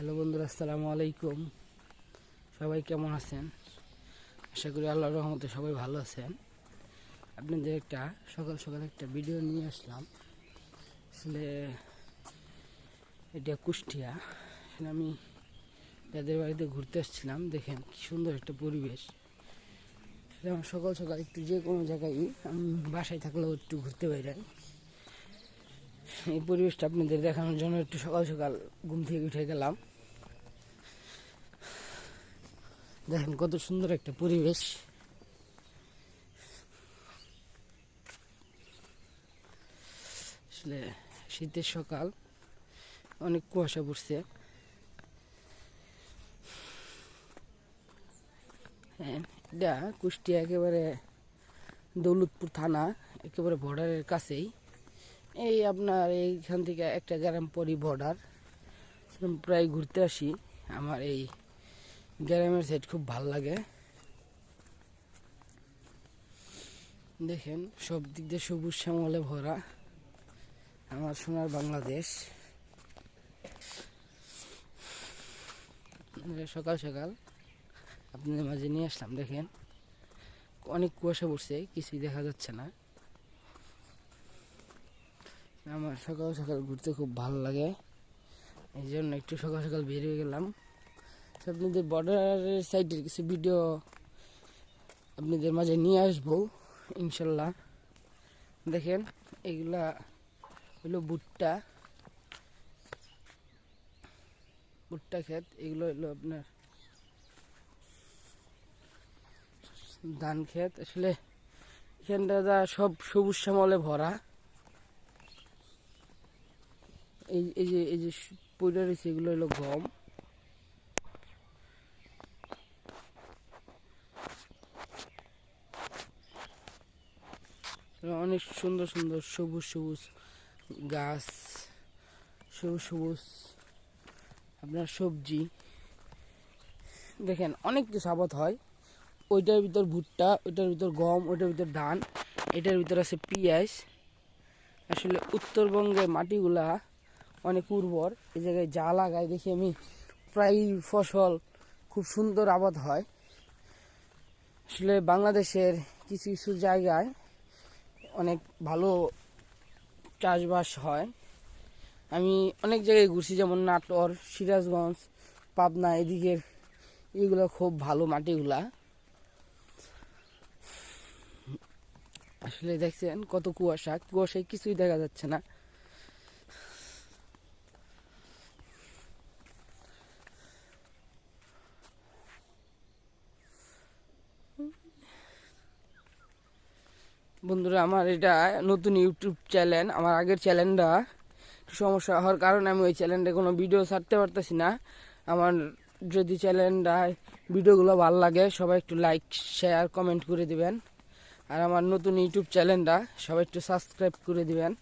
Hello বন্ধুরা, আসসালামু আলাইকুম। সবাই কেমন আছেন? আশা করি আল্লাহর রহমতে সবাই ভালো আছেন। আপনাদের একটা, সকাল সকাল একটা ভিডিও নিয়ে আসলাম। আসলে এটা কুষ্টিয়া। এখানে আমি যাদের বাড়িতে ঘুরতে আসছিলাম, দেখেন কি সুন্দর একটা পরিবেশ। যেমন সকাল সকাল একটু যে কোনো জায়গায় আমি বাসায় থাকলেও একটু ঘুরতে বেরাই। এই পরিবেশটা আপনাদের দেখানোর জন্য একটু সকাল সকাল ঘুম থেকে উঠে গেলাম। দেখেন কত সুন্দর একটা পরিবেশ। আসলে শীতের সকাল, অনেক কুয়াশা পড়ছে। হ্যাঁ এটা কুষ্টিয়া একেবারে দৌলতপুর থানা, একেবারে বর্ডারের কাছেই। এই আপনার এইখান থেকে একটা গ্রাম পরই বর্ডার প্রায় ঘুরতে আসি আমার এই গ্রামের সাইড খুব ভালো লাগে। দেখেন, সব দিক দিয়ে সবুজ শ্যামলে ভরা আমার সোনার বাংলাদেশ। সকাল সকাল আপনাদের মাঝে নিয়ে আসলাম, দেখেন। অনেক কুয়াশা পড়ছে, কিছুই দেখা যাচ্ছে না। আমার সকাল সকাল ঘুরতে খুব ভালো লাগে। এই জন্য একটু সকাল সকাল বেরিয়ে গেলাম। আপনাদের বর্ডারের সাইডের কিছু ভিডিও আপনাদের মাঝে নিয়ে আসব, ইনশাল্লাহ। দেখেন, এগুলা হলো ভুট্টা। ভুট্টা ক্ষেত, এগুলো হলো আপনার ধান ক্ষেত। আসলে এখানটা যা সব সবুজ শ্যামলে ভরা। এই এই যে এই যে পয়লা রয়েছে, এগুলো হলো গম। অনেক সুন্দর সুন্দর সবুজ সবুজ গাছ, সবুজ সবুজ আপনার সবজি। দেখেন, অনেক কিছু আবাদ হয়। ওইটার ভিতর ভুট্টা, ওইটার ভিতর গম, ওইটার ভিতর ধান, এটার ভিতর আছে পিঁয়াজ। আসলে উত্তরবঙ্গের মাটিগুলা অনেক উর্বর। এই জায়গায় যা লাগাই দেখি আমি, প্রায় ফসল খুব সুন্দর আবাদ হয়। আসলে বাংলাদেশের কিছু কিছু জায়গায় অনেক ভালো চাষবাস হয়। আমি অনেক জায়গায় ঘুরছি, যেমন নাটোর, সিরাজগঞ্জ, পাবনা, এদিকের এগুলো খুব ভালো মাটিগুলা। আসলে দেখছেন কত কুয়াশা, কুয়াশায় কিছুই দেখা যাচ্ছে না। বন্ধুরা, আমার এটা নতুন ইউটিউব চ্যানেল, আমার আগের চ্যানেলটা একটু সমস্যা হওয়ার কারণে আমি ওই চ্যানেলটা কোনো ভিডিও ছাড়তে পারতেছি না। আমার যদি চ্যানেলটা ভিডিওগুলো ভালো লাগে, সবাই একটু লাইক শেয়ার কমেন্ট করে দিবেন। আর আমার নতুন ইউটিউব চ্যানেলটা সবাই একটু সাবস্ক্রাইব করে দিবেন।